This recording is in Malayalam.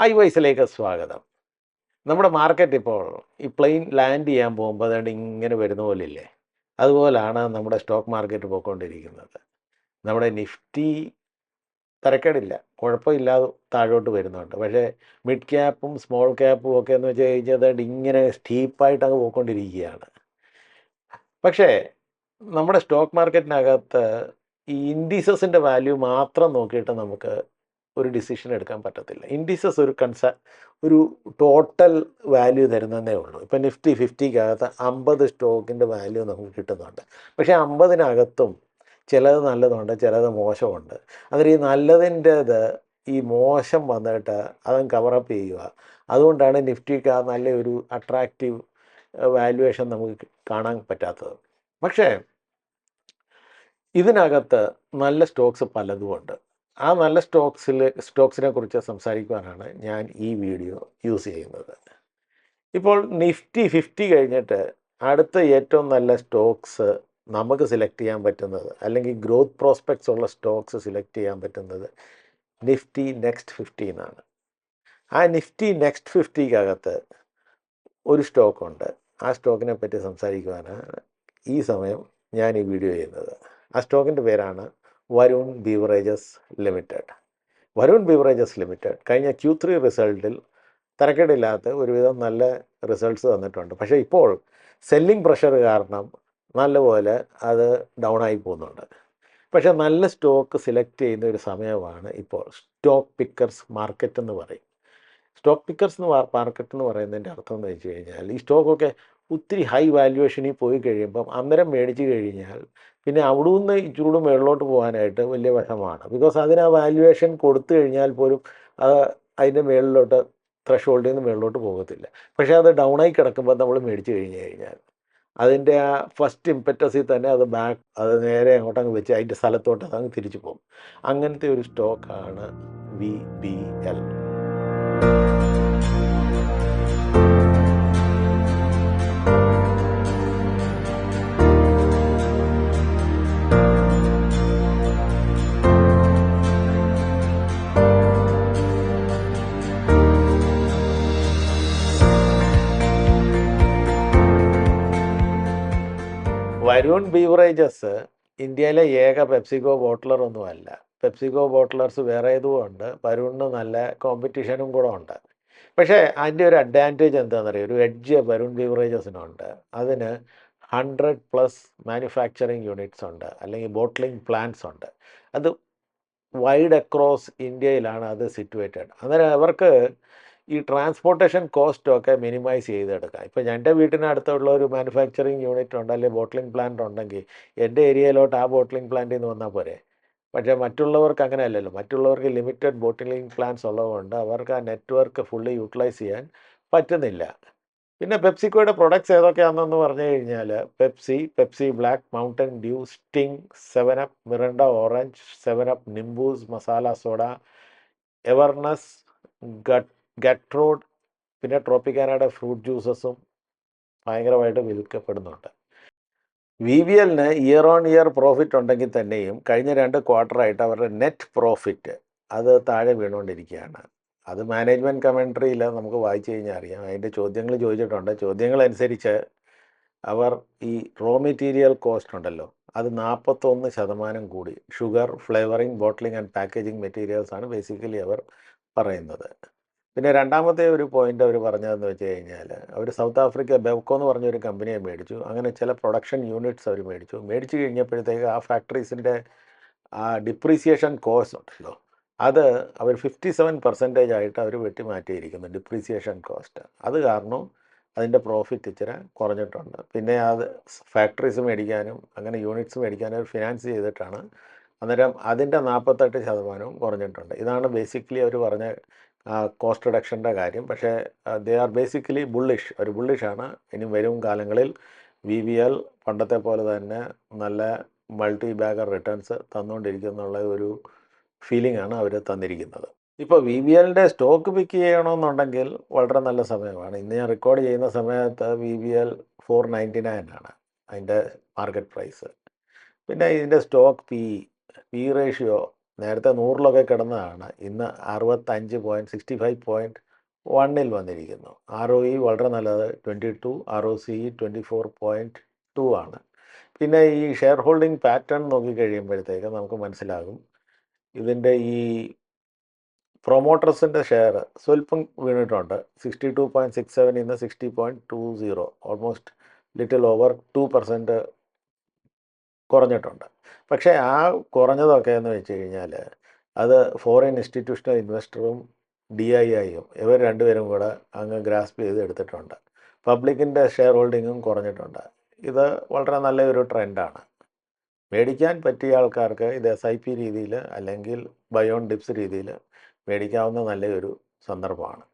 ഐ വൈസിലേക്ക് സ്വാഗതം. നമ്മുടെ മാർക്കറ്റ് ഇപ്പോൾ ഈ പ്ലെയിൻ ലാൻഡ് ചെയ്യാൻ പോകുമ്പോൾ അതുകൊണ്ട് ഇങ്ങനെ വരുന്ന പോലെ ഇല്ലേ അതുപോലാണ് നമ്മുടെ സ്റ്റോക്ക് മാർക്കറ്റ് പോയിക്കൊണ്ടിരിക്കുന്നത്. നമ്മുടെ നിഫ്റ്റി തരക്കേടില്ല. കുഴപ്പമില്ലാതെ താഴോട്ട് വരുന്നുണ്ട്. പക്ഷേ മിഡ് ക്യാപ്പും സ്മോൾ ക്യാപ്പും ഒക്കെ എന്ന് വെച്ച് കഴിഞ്ഞാൽ അതുകൊണ്ട് ഇങ്ങനെ സ്റ്റീപ്പായിട്ട് അങ്ങ് പോയിക്കൊണ്ടിരിക്കുകയാണ്. പക്ഷേ നമ്മുടെ സ്റ്റോക്ക് മാർക്കറ്റിനകത്ത് ഈ ഇൻഡീസസിന്റെ വാല്യൂ മാത്രം നോക്കിയിട്ട് നമുക്ക് ഒരു ഡിസിഷൻ എടുക്കാൻ പറ്റത്തില്ല. ഇൻഡീസസ് ഒരു കൺസ ഒരു ടോട്ടൽ വാല്യൂ തരുന്നതേ ഉള്ളൂ. ഇപ്പം നിഫ്റ്റി ഫിഫ്റ്റിക്കകത്ത് അമ്പത് സ്റ്റോക്കിന്റെ വാല്യൂ നമുക്ക് കിട്ടുന്നുണ്ട്. പക്ഷേ അമ്പതിനകത്തും ചിലത് നല്ലതുണ്ട് ചിലത് മോശമുണ്ട്. അതിൽ ഈ നല്ലതിന്റേത് ഈ മോശം വന്നിട്ട് അതും കവറപ്പ് ചെയ്യുക. അതുകൊണ്ടാണ് നിഫ്റ്റിക്ക് ആ നല്ലൊരു അട്രാക്റ്റീവ് വാല്യുവേഷൻ നമുക്ക് കാണാൻ പറ്റാത്തത്. പക്ഷേ ഇതിനകത്ത് നല്ല സ്റ്റോക്സ് പലതുമുണ്ട് ആ നല്ല സ്റ്റോക്സിൽ സ്റ്റോക്സിനെ കുറിച്ച് സംസാരിക്കുവാനാണ് ഞാൻ ഈ വീഡിയോ യൂസ് ചെയ്യുന്നത്. ഇപ്പോൾ നിഫ്റ്റി ഫിഫ്റ്റി കഴിഞ്ഞിട്ട് അടുത്ത ഏറ്റവും നല്ല സ്റ്റോക്സ് നമുക്ക് സെലക്ട് ചെയ്യാൻ പറ്റുന്നത് അല്ലെങ്കിൽ ഗ്രോത്ത് പ്രോസ്പെക്ട്സ് ഉള്ള സ്റ്റോക്സ് സെലക്ട് ചെയ്യാൻ പറ്റുന്നത് നിഫ്റ്റി നെക്സ്റ്റ് ഫിഫ്റ്റീനാണ് ആ നിഫ്റ്റി നെക്സ്റ്റ് ഫിഫ്റ്റിക്കകത്ത് ഒരു സ്റ്റോക്കുണ്ട്. ആ സ്റ്റോക്കിനെ പറ്റി സംസാരിക്കുവാനാണ് ഈ സമയം ഞാൻ ഈ വീഡിയോ ചെയ്യുന്നത്. ആ സ്റ്റോക്കിന്റെ പേരാണ് Varun beverages limited Varun beverages limited കഴിഞ്ഞ ക്യൂ ത്രീ റിസൾട്ടിൽ തരക്കേടില്ലാത്ത ഒരുവിധം നല്ല റിസൾട്ട്സ് തന്നിട്ടുണ്ട്. പക്ഷേ ഇപ്പോൾ സെല്ലിംഗ് പ്രഷർ കാരണം നല്ലപോലെ അത് ഡൗൺ ആയി പോകുന്നുണ്ട്. പക്ഷേ നല്ല സ്റ്റോക്ക് സെലക്ട് ചെയ്യുന്ന ഒരു സമയമാണ് ഇപ്പോൾ സ്റ്റോക്ക് പിക്കേഴ്സ് മാർക്കറ്റ് എന്ന് പറയും. സ്റ്റോക്ക് പിക്കേഴ്സ് എന്ന് മാർക്കറ്റ് എന്ന് പറയുന്നതിന്റെ അർത്ഥം എന്ന് വെച്ച് കഴിഞ്ഞാൽ ഈ സ്റ്റോക്കൊക്കെ ഒത്തിരി ഹൈ വാല്യുവേഷനിൽ പോയി കഴിയുമ്പം അന്നേരം മേടിച്ച് കഴിഞ്ഞാൽ പിന്നെ അവിടെ നിന്ന് ഇച്ചിരൂടെ മുകളിലോട്ട് പോകാനായിട്ട് വലിയ വിഷമാണ് ബിക്കോസ് അതിന് ആ വാല്യുവേഷൻ കൊടുത്തു കഴിഞ്ഞാൽ പോലും അത് അതിന്റെ മുകളിലോട്ട് ത്രഷ് ഹോൾഡിൽ നിന്ന് മുകളിലോട്ട് പോകത്തില്ല. പക്ഷേ അത് ഡൗൺ ആയി കിടക്കുമ്പോൾ നമ്മൾ മേടിച്ച് കഴിഞ്ഞ് കഴിഞ്ഞാൽ അതിന്റെ ആ ഫസ്റ്റ് ഇമ്പറ്റസിൽ തന്നെ അത് ബാക്ക് അത് നേരെ അങ്ങോട്ടങ്ങ് വെച്ച് അതിന്റെ സ്ഥലത്തോട്ട് അതങ്ങ് തിരിച്ചു പോകും. അങ്ങനത്തെ ഒരു സ്റ്റോക്കാണ് V B L Varun beverages ഇന്ത്യയിലെ ഏക പെപ്സിക്കോ ഒന്നും ഒന്നുമല്ല പെപ്സിക്കോ ബോട്ടിലേഴ്സ് വേറെ ഇതുമുണ്ട് വരുണിന് നല്ല കോമ്പറ്റീഷനും കൂടെ ഉണ്ട്. പക്ഷേ അതിന്റെ ഒരു അഡ്വാന്റേജ് എന്താണെന്നറിയോ? ഒരു എഡ്ജ് വരുൺ ബീവറേജസിനുണ്ട്. അതിന് ഹൺഡ്രഡ് പ്ലസ് മാനുഫാക്ചറിങ് യൂണിറ്റ്സ് ഉണ്ട്. അല്ലെങ്കിൽ ബോട്ട്ലിംഗ് പ്ലാന്റ്സ് ഉണ്ട്. അത് വൈഡ് അക്രോസ് ഇന്ത്യയിലാണ് അത് സിറ്റുവേറ്റഡ് അന്നേരം അവർക്ക് ഈ ട്രാൻസ്പോർട്ടേഷൻ കോസ്റ്റ് ഒക്കെ മിനിമൈസ് ചെയ്തെടുക്കാം. ഇപ്പം എന്റെ വീട്ടിനടുത്തുള്ള ഒരു മാനുഫാക്ചറിങ് യൂണിറ്റ് ഉണ്ട് അല്ലെങ്കിൽ ബോട്ട്ലിംഗ് പ്ലാന്റ് ഉണ്ടെങ്കിൽ എന്റെ ഏരിയയിലോട്ട് ആ ബോട്ട്ലിംഗ് പ്ലാന്റിൽ നിന്ന് വന്നാൽ പോരെ. പക്ഷേ മറ്റുള്ളവർക്ക് അങ്ങനെ അല്ലല്ലോ മറ്റുള്ളവർക്ക് ലിമിറ്റഡ് ബോട്ടിലിംഗ് പ്ലാന്റ്സ് ഉള്ളതുകൊണ്ട് അവർക്ക് ആ നെറ്റ്വർക്ക് ഫുള്ളി യൂട്ടിലൈസ് ചെയ്യാൻ പറ്റുന്നില്ല. പിന്നെ പെപ്സിക്കോയുടെ പ്രൊഡക്ട്സ് ഏതൊക്കെയാണെന്ന് പറഞ്ഞു കഴിഞ്ഞാൽ Pepsi Pepsi Black Mountain Dew Sting seven up Mirinda orange seven up Nimbooz masala soda Evervess gut Gatorade പിന്നെ ട്രോപ്പിക്കാനയുടെ ഫ്രൂട്ട് ജ്യൂസസും ഭയങ്കരമായിട്ട് വിൽക്കപ്പെടുന്നുണ്ട്. വി വി എല്ലിന് ഇയർ ഓൺ ഇയർ പ്രോഫിറ്റ് ഉണ്ടെങ്കിൽ തന്നെയും കഴിഞ്ഞ രണ്ട് ക്വാർട്ടറായിട്ട് അവരുടെ നെറ്റ് പ്രോഫിറ്റ് അത് താഴെ വീണുകൊണ്ടിരിക്കുകയാണ്. അത് മാനേജ്മെന്റ് കമൻട്രിയിൽ നമുക്ക് വായിച്ചു കഴിഞ്ഞാൽ അറിയാം. അതിന്റെ ചോദ്യങ്ങൾ ചോദിച്ചിട്ടുണ്ട്. ചോദ്യങ്ങളനുസരിച്ച് അവർ ഈ റോ മെറ്റീരിയൽ കോസ്റ്റ് ഉണ്ടല്ലോ അത് നാൽപ്പത്തൊന്ന് ശതമാനം കൂടി. Sugar flavouring bottling and packaging materials ആണ് ബേസിക്കലി അവർ പറയുന്നത്. പിന്നെ രണ്ടാമത്തെ ഒരു പോയിന്റ് അവർ പറഞ്ഞതെന്ന് വെച്ച് കഴിഞ്ഞാൽ അവർ സൗത്ത് ആഫ്രിക്ക ബെവ്കോ എന്ന് പറഞ്ഞൊരു കമ്പനിയെ മേടിച്ചു. അങ്ങനെ ചില പ്രൊഡക്ഷൻ യൂണിറ്റ്സ് അവർ മേടിച്ചു. മേടിച്ചു കഴിഞ്ഞപ്പോഴത്തേക്ക് ആ ഫാക്ടറീസിന്റെ ആ ഡിപ്രീസിയേഷൻ കോസ്റ്റ് ഉണ്ടല്ലോ. അത് അവർ ഫിഫ്റ്റി സെവൻ പെർസെന്റേജ് ആയിട്ട് അവർ വെട്ടിമാറ്റിയിരിക്കുന്നു ഡിപ്രീസിയേഷൻ കോസ്റ്റ് അത് കാരണം അതിന്റെ പ്രോഫിറ്റ് ഇച്ചിരി കുറഞ്ഞിട്ടുണ്ട്. പിന്നെ അത് ഫാക്ടറീസ് മേടിക്കാനും അങ്ങനെ യൂണിറ്റ്സ് മേടിക്കാനും ഫിനാൻസ് ചെയ്തിട്ടാണ് അന്നേരം അതിന്റെ നാൽപ്പത്തെട്ട് ശതമാനവും കുറഞ്ഞിട്ടുണ്ട്. ഇതാണ് ബേസിക്കലി അവർ പറഞ്ഞ കോസ്റ്റ് റിഡക്ഷന്റെ കാര്യം. പക്ഷേ ദേ ആർ ബേസിക്കലി ബുള്ളിഷ് ഒരു ബുള്ളിഷാണ് ഇനി വരും കാലങ്ങളിൽ വി വി എൽ പണ്ടത്തെ പോലെ തന്നെ നല്ല മൾട്ടി ബാഗർ റിട്ടേൺസ് തന്നുകൊണ്ടിരിക്കുന്നുള്ള ഒരു ഫീലിംഗ് ആണ് അവർ തന്നിരിക്കുന്നത്. ഇപ്പോൾ വി വി എല്ലിന്റെ സ്റ്റോക്ക് പിക്ക് ചെയ്യണമെന്നുണ്ടെങ്കിൽ വളരെ നല്ല സമയമാണ്. ഇന്ന് ഞാൻ റെക്കോർഡ് ചെയ്യുന്ന സമയത്ത് V V L four ninety nine ആണ് അതിന്റെ മാർക്കറ്റ് പ്രൈസ് പിന്നെ ഇതിന്റെ സ്റ്റോക്ക് പി പി റേഷ്യോ നേരത്തെ നൂറിലൊക്കെ കിടന്നതാണ്. ഇന്ന് അറുപത്തഞ്ച് പോയിന്റ് സിക്സ്റ്റി ഫൈവ് പോയിന്റ് വണ്ണിൽ വന്നിരിക്കുന്നു. ആർ ഒ ഇ വളരെ നല്ലത്. Twenty two R O C twenty four point two ആണ്. പിന്നെ ഈ ഷെയർ ഹോൾഡിംഗ് പാറ്റേൺ നോക്കിക്കഴിയുമ്പോഴത്തേക്ക് നമുക്ക് മനസ്സിലാകും. ഇതിന്റെ ഈ പ്രൊമോട്ടേഴ്സിന്റെ ഷെയർ സ്വല്പം വീണിട്ടുണ്ട്. Sixty two point six seven ഇന്ന് sixty point two zero almost little over two percent കുറഞ്ഞിട്ടുണ്ട്. പക്ഷേ ആ കുറഞ്ഞതൊക്കെ എന്ന് വെച്ച് കഴിഞ്ഞാൽ അത് ഫോറിൻ ഇൻസ്റ്റിറ്റ്യൂഷണൽ ഇൻവെസ്റ്ററും ഡി ഐ ഐയും ഇവർ രണ്ടുപേരും കൂടെ അങ്ങ് ഗ്രാസ്പ് ചെയ്ത് എടുത്തിട്ടുണ്ട് പബ്ലിക്കിന്റെ ഷെയർ ഹോൾഡിങ്ങും കുറഞ്ഞിട്ടുണ്ട്. ഇത് വളരെ നല്ലൊരു ട്രെൻഡാണ് മേടിക്കാൻ പറ്റിയ ആൾക്കാർക്ക് ഇത് എസ് ഐ പി രീതിയിൽ അല്ലെങ്കിൽ ബയോൺ ഡിപ്സ് രീതിയിൽ മേടിക്കാവുന്ന നല്ലൊരു സന്ദർഭമാണ്.